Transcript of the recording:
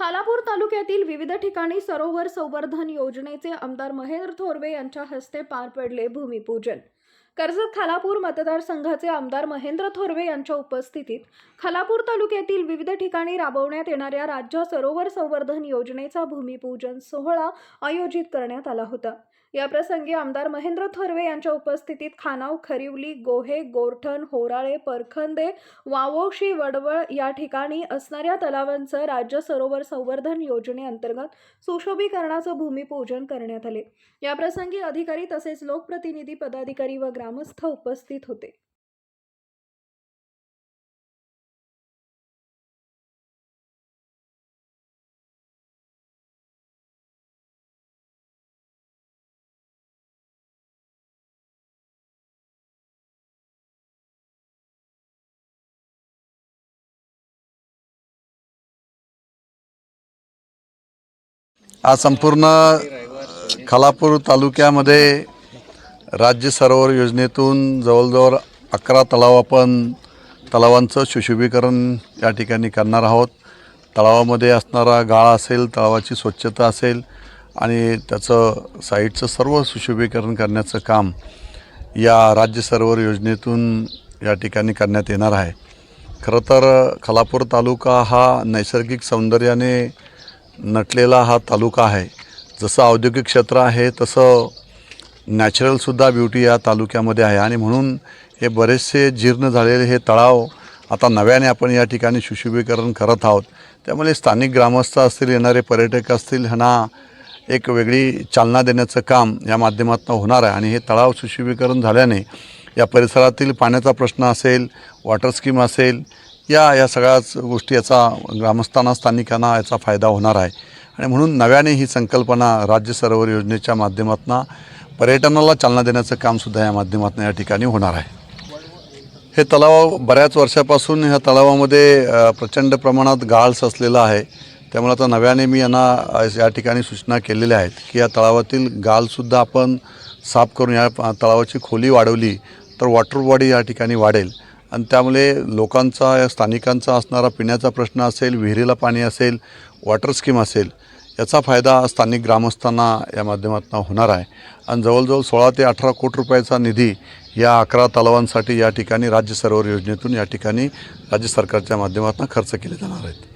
खालापूर तालुक्यातील विविध ठिकाणी सरोवर संवर्धन योजनेचे आमदार महेंद्र थोरवे यांच्या हस्ते पार पडले भूमिपूजन. कर्जत खालापूर मतदारसंघाचे आमदार महेंद्र थोरवे यांच्या उपस्थितीत खालापूर तालुक्यातील विविध ठिकाणी राबवण्यात येणाऱ्या राज्य सरोवर संवर्धन योजनेचा भूमिपूजन सोहळा आयोजित करण्यात आला होता. याप्रसंगी आमदार महेंद्र थोरवे यांच्या उपस्थितीत खानाव खरिवली गोहे गोरठण होराळे परखंदे वावोशी वडवळ या ठिकाणी असणाऱ्या तलावांचं राज्य सरोवर संवर्धन योजनेअंतर्गत सुशोभीकरणाचं भूमिपूजन करण्यात आले. याप्रसंगी अधिकारी तसेच लोकप्रतिनिधी पदाधिकारी व ग्राम ग्रामस्थ उपस्थित होते. आज संपूर्ण खालापूर तालुक्यामध्ये राज्य सरोवर योजनेतून जवळजवळ अकरा तलाव आपण तलावांचं सुशोभीकरण या ठिकाणी करणार आहोत. तलावामध्ये असणारा गाळा असेल तलावाची स्वच्छता असेल आणि त्याचं साईडचं सर्व सुशोभीकरण करण्याचं काम या राज्य सरोवर योजनेतून या ठिकाणी करण्यात येणार आहे. खरं तर खलापूर तालुका हा नैसर्गिक सौंदर्याने नटलेला हा तालुका आहे. जसं औद्योगिक क्षेत्र आहे तसं नॅचरलसुद्धा ब्युटी या तालुक्यामध्ये आहे. आणि म्हणून हे बरेचसे जीर्ण झालेले हे तळाव आता नव्याने आपण या ठिकाणी सुशोभीकरण करत आहोत. त्यामुळे स्थानिक ग्रामस्थ असतील येणारे पर्यटक असतील ह्यांना एक वेगळी चालना देण्याचं काम या माध्यमातून होणार आहे. आणि हे तळाव सुशोभीकरण झाल्याने या परिसरातील पाण्याचा प्रश्न असेल वॉटर स्कीम असेल या या सगळ्याच गोष्टी याचा ग्रामस्थांना स्थानिकांना याचा फायदा होणार आहे. आणि म्हणून नव्याने ही संकल्पना राज्य सरोवर योजनेच्या माध्यमातून पर्यटनाला चालना देण्याचं कामसुद्धा या माध्यमातून या ठिकाणी होणार आहे. हे तलाव बऱ्याच वर्षापासून ह्या तलावामध्ये प्रचंड प्रमाणात गाळ सचलेला आहे. त्यामुळे आता नव्याने मी यांना या ठिकाणी सूचना केलेल्या आहेत की या तलावातील गाळसुद्धा आपण साफ करून या तलावाची खोली वाढवली तर वॉटर बॉडी या ठिकाणी वाढेल. आणि त्यामुळे लोकांचा या स्थानिकांचा असणारा पिण्याचा प्रश्न असेल विहिरीला पाणी असेल वॉटर स्कीम असेल याचा फायदा स्थानिक ग्रामस्थांना या माध्यमातून होणार आहे. आणि जवळजवळ सोळा ते अठरा कोटी रुपयाचा निधी या अकरा तलावांसाठी या ठिकाणी राज्य सरोवर योजनेतून या ठिकाणी राज्य सरकारच्या माध्यमातून खर्च केले जाणार आहेत.